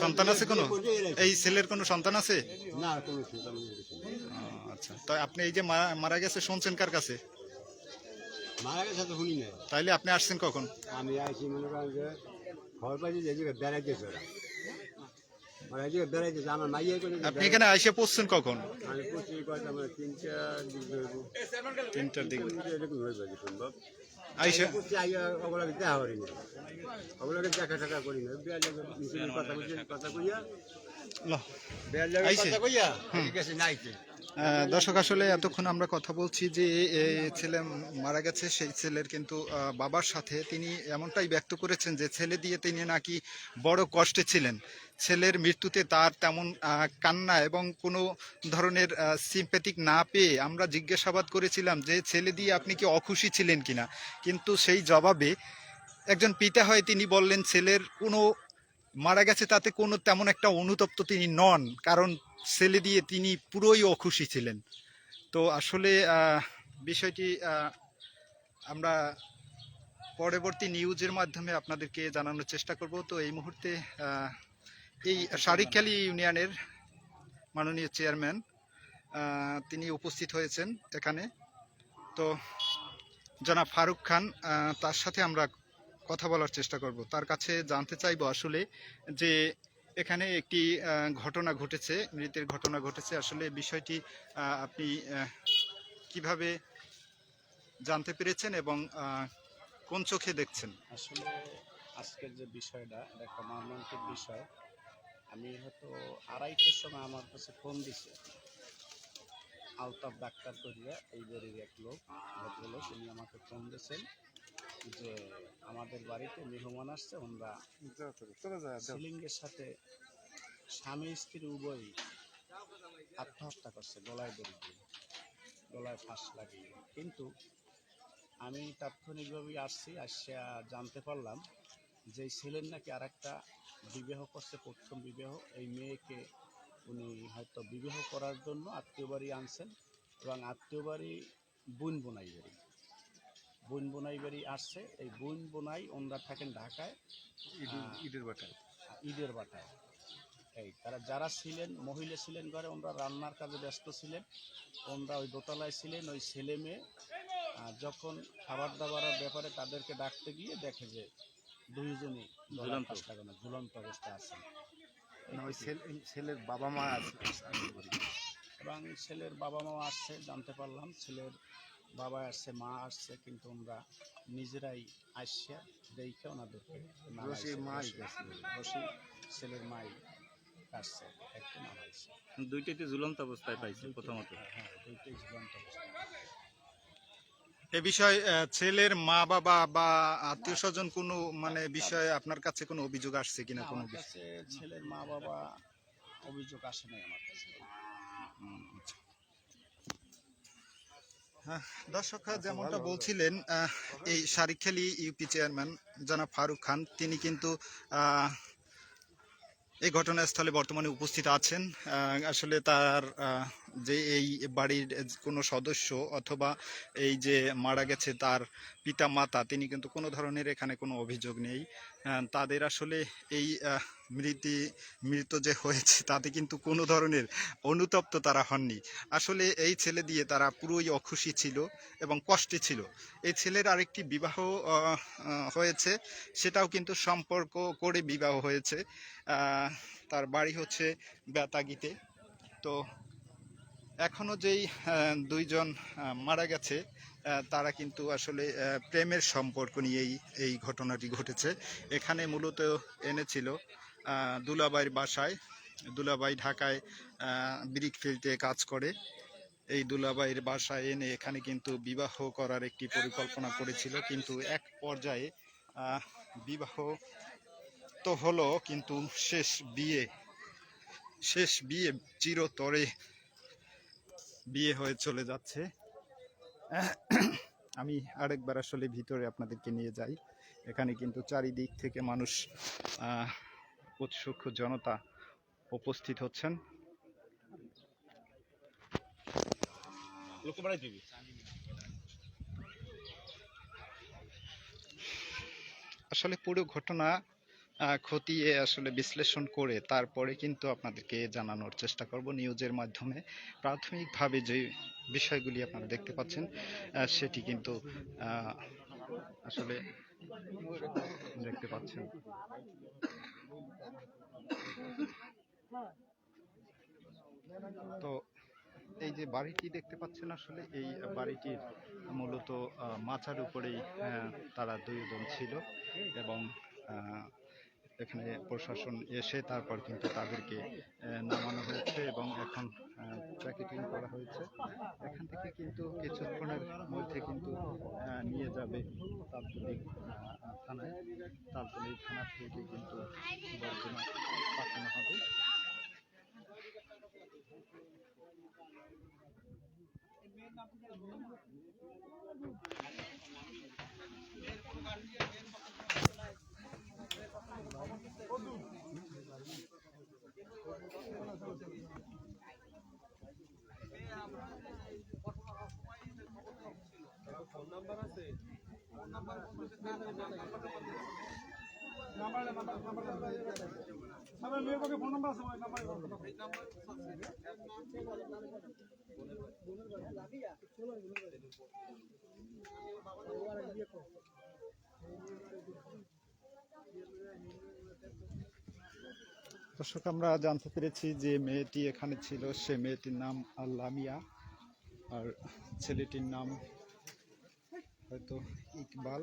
সন্তান আছে কোনো? এই ছেলের কোনো সন্তান আছে? না কোনো আচ্ছা। তাই আপনি এই যে মারা- গেছে শুনছেন কার কাছে? মারা গেছে তো শুনি তাইলে আপনি আসছেন কখন? আমি আইসি মনে করেন যে ঘর পাইছি যে বেড়াইতেছে ওরা ওরা এদিকে বেড়াইতেছে আমার মাইয়া করে যে আপনি এখানে এসে পড়ছেন কখন? তিনটার দিকে। আইসা ওগুলোকে দেখা করি না ওগুলোকে দেখা টাকা করি না কথা কথা কইয়া? কথা কইয়া ঠিক আছে আহ, দর্শক, আসলে এতক্ষণ আমরা কথা বলছি যে ছেলে মারা গেছে, সেই ছেলের কিন্তু বাবার সাথে তিনি এমনটাই ব্যক্ত করেছেন যে ছেলে দিয়ে তিনি নাকি বড় কষ্টে ছিলেন। ছেলের মৃত্যুতে তার তেমন কান্না এবং কোনো ধরনের সিম্প্যাথিক না পেয়ে আমরা জিজ্ঞাসাবাদ করেছিলাম যে ছেলে দিয়ে আপনি কি অখুশি ছিলেন কিনা? কিন্তু সেই জবাবে একজন পিতা হয় তিনি বললেন, ছেলের কোনো মারা গেছে তাতে কোনো তেমন একটা অনুতপ্ত তিনি নন, কারণ ছেলে দিয়ে তিনি পুরোই অখুশি ছিলেন। তো আসলে বিষয়টি আমরা পরবর্তী নিউজের মাধ্যমে আপনাদেরকে জানানোর চেষ্টা করব। তো এই মুহূর্তে এই শারিকখালী ইউনিয়নের মাননীয় চেয়ারম্যান তিনি উপস্থিত হয়েছেন এখানে। তো জনাব ফারুক খান তার সাথে আমরা কথা বলার চেষ্টা করব। তার কাছে জানতে চাইব আসলে যে এখানে একটি ঘটনা ঘটেছে, মৃতের ঘটনা ঘটেছে। আসলে বিষয়টি আপনি কীভাবে জানতে পেরেছেন এবং কোন চোখে দেখছেন? আসলে আজকের যে বিষয়টা, এটা একটা মর্মান্তিক বিষয়। আমি হয়তো আড়াইটের সময় আমার কাছে ফোন দিছে। আলতাফ ডাক্তার করিয়া এই বাড়ির এক লোক, ভদ্রলোক, উনি আমাকে ফোন দিয়েছেন। যে আমাদের বাড়িতে মেহমান আসছে, ওনারা সিলিংয়ের সাথে স্বামী স্ত্রী উভয়ই আত্মহত্যা করছে, গলায় দড়ি দিয়ে, গলায় ফাঁস লাগিয়ে। কিন্তু আমি তাৎক্ষণিকভাবে আসছি, আসিয়া জানতে পারলাম যে ছেলের নাকি আর একটা বিবাহ করছে, প্রথম বিবাহ। এই মেয়েকে উনি হয়তো বিবাহ করার জন্য আত্মীয় বাড়ি আনছেন এবং আত্মীয় বাড়ি বুন বোনাই বাড়ি বুন বোনাই বাড়ি আসছে। এই বুন বোনাই ওনারা থাকেন ঢাকায়। ইটের বাটায়। ঈদের বাটায়। এই তারা যারা ছিলেন মহিলা ছিলেন ঘরে ওনারা রান্নার কাজে ব্যস্ত ছিলেন। ওনারা ওই দোতলায় ছিলেন ওই ছেলে মেয়ে। যখন খাবার দাবারের ব্যাপারে তাদেরকে ডাকতে গিয়ে দেখে যে দুইজনই ঝুলন্ত অবস্থায় আছেন। ওই ছেলের বাবা মা আছে এবং ছেলের বাবা মা আসছে জানতে পারলাম। ছেলের বাবা আসছে মা আসছে কিন্তু আমরা নিজেরাই আসছে দেখে ওনাদেরকে। ছেলের মাই আসছে একটু নামাইছে দুইটাতে ঝুলন্ত অবস্থায় পাইছে প্রথমত। হ্যাঁ দুইটাই ঝুলন্ত অবস্থা এ বিষয়ে ছেলের মা বাবা বা আত্মীয় স্বজন কোনো মানে বিষয়ে আপনার কাছে কোনো অভিযোগ আসছে কিনা? কোনো ছেলের মা বাবা অভিযোগ আসে নাই আমার কাছে। হ্যাঁ, দর্শক যেমনটা বলছিলেন এই শারিকখালী ইউপি চেয়ারম্যান জনাব ফারুক খান তিনি কিন্তু এই ঘটনাস্থলে বর্তমানে উপস্থিত আছেন। আসলে তার যে এই বাড়ির কোনো সদস্য অথবা এই যে মারা গেছে তার পিতা মাতা তিনি কিন্তু কোনো ধরনের এখানে কোনো অভিযোগ নেই। তাদের আসলে এই আহ, মৃতি, মৃত যে হয়েছে, তাতে কিন্তু কোনো ধরনের অনুতপ্ত তারা হননি। আসলে এই ছেলে দিয়ে তারা পুরোই অখুশি ছিল এবং কষ্টে ছিল। এই ছেলের আরেকটি বিবাহ হয়েছে, সেটাও কিন্তু সম্পর্ক করে বিবাহ হয়েছে। তার বাড়ি হচ্ছে বেতাগিতে। তো এখনও যেই দুইজন মারা গেছে তারা কিন্তু আসলে প্রেমের সম্পর্ক নিয়েই এই ঘটনাটি ঘটেছে। এখানে মূলত এনেছিল দুলাবাইয়ের বাসায়, দুলাবাই ঢাকায় ব্রিক ফিল্ডে কাজ করে। এই দুলাবাইয়ের বাসায় এনে এখানে কিন্তু বিবাহ করার একটি পরিকল্পনা করেছিল। কিন্তু এক পর্যায়ে বিবাহ তো হলো, কিন্তু শেষ বিয়ে শেষ বিয়ে চিরতরে বিয়ে হয়ে চলে যাচ্ছে। আমি আরেকবার আসলে ভিতরে আপনাদেরকে নিয়ে যাই। এখানে কিন্তু চারিদিক থেকে মানুষ উৎসুক জনতা উপস্থিত হচ্ছেন। আসলে পুরো ঘটনা খতিয়ে আসলে বিশ্লেষণ করে তারপরে কিন্তু আপনাদেরকে জানানোর চেষ্টা করব নিউজের মাধ্যমে। প্রাথমিকভাবে যে বিষয়গুলি আপনারা দেখতে পাচ্ছেন সেটি কিন্তু আসলে দেখতে পাচ্ছেন। তো এই যে বাড়িটি দেখতে পাচ্ছেন আসলে, এই বাড়িটির মূলত মাচার উপরেই তারা দুইজন ছিল এবং এখানে প্রশাসন এসে তারপর কিন্তু তাদেরকে নামানো হয়েছে এবং এখন প্যাকেটিং করা হয়েছে। এখান থেকে কিন্তু কিছুক্ষণের মধ্যে কিন্তু নিয়ে যাবে তালতলি থানায়। তালতলি থানা থেকে কিন্তু বর্তমান পাঠানো হবে। দর্শক, আমরা জানতে পেরেছি যে মেয়েটি এখানে ছিল, সে মেয়েটির নাম লামিয়া আর ছেলেটির নাম হয়তো ইকবাল।